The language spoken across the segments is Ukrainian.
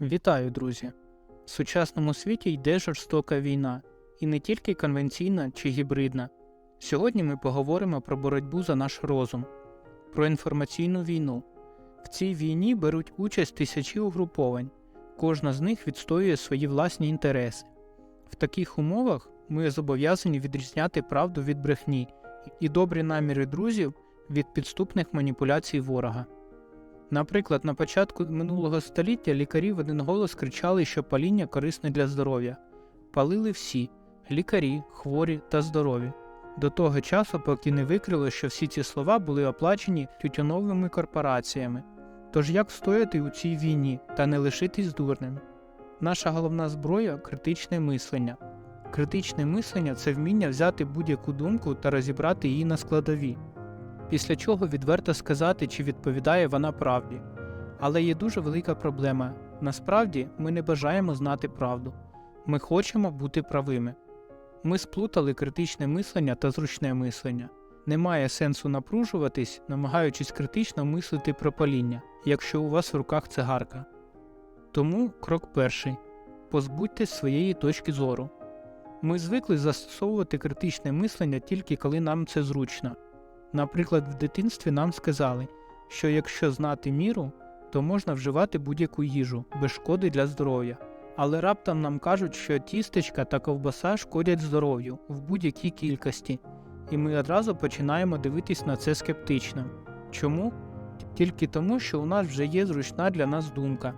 Вітаю, друзі! В сучасному світі йде жорстока війна, і не тільки конвенційна чи гібридна. Сьогодні ми поговоримо про боротьбу за наш розум, про інформаційну війну. В цій війні беруть участь тисячі угруповань, кожна з них відстоює свої власні інтереси. В таких умовах ми зобов'язані відрізняти правду від брехні і добрі наміри друзів від підступних маніпуляцій ворога. Наприклад, на початку минулого століття лікарі в один голос кричали, що паління корисне для здоров'я. Палили всі лікарі, хворі та здорові. До того часу, поки не викрило, що всі ці слова були оплачені тютюновими корпораціями. Тож як встояти у цій війні та не лишитись дурним? Наша головна зброя критичне мислення. Критичне мислення це вміння взяти будь-яку думку та розібрати її на складові після чого відверто сказати, чи відповідає вона правді. Але є дуже велика проблема. Насправді ми не бажаємо знати правду. Ми хочемо бути правими. Ми сплутали критичне мислення та зручне мислення. Немає сенсу напружуватись, намагаючись критично мислити про паління, якщо у вас в руках цигарка. Тому крок перший позбудьтесь своєї точки зору. Ми звикли застосовувати критичне мислення тільки коли нам це зручно. Наприклад, в дитинстві нам сказали, що якщо знати міру, то можна вживати будь-яку їжу без шкоди для здоров'я. Але раптом нам кажуть, що тістечка та ковбаса шкодять здоров'ю в будь-якій кількості, і ми одразу починаємо дивитись на це скептично. Чому? Тільки тому, що у нас вже є зручна для нас думка.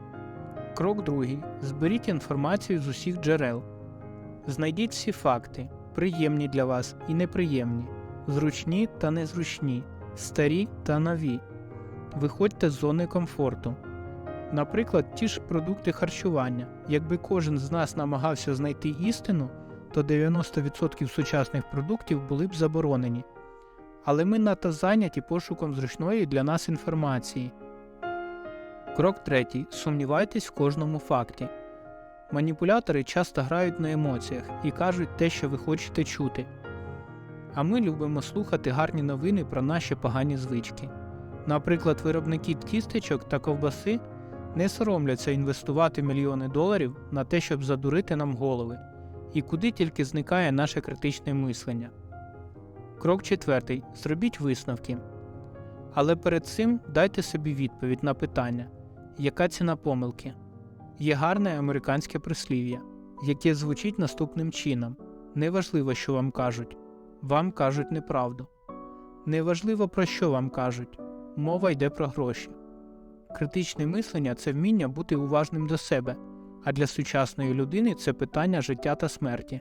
Крок другий. Зберіть інформацію з усіх джерел. Знайдіть всі факти, приємні для вас і неприємні зручні та незручні, старі та нові. Виходьте з зони комфорту. Наприклад, ті ж продукти харчування. Якби кожен з нас намагався знайти істину, то 90% сучасних продуктів були б заборонені. Але ми надто зайняті пошуком зручної для нас інформації. Крок третій. Сумнівайтесь в кожному факті. Маніпулятори часто грають на емоціях і кажуть те, що ви хочете чути. А ми любимо слухати гарні новини про наші погані звички. Наприклад, виробники тістечок та ковбаси не соромляться інвестувати мільйони доларів на те, щоб задурити нам голови, і куди тільки зникає наше критичне мислення. Крок четвертий. Зробіть висновки. Але перед цим дайте собі відповідь на питання, яка ціна помилки. Є гарне американське прислів'я, яке звучить наступним чином: неважливо, що вам кажуть вам кажуть неправду. Неважливо про що вам кажуть, мова йде про гроші. Критичне мислення це вміння бути уважним до себе, а для сучасної людини це питання життя та смерті.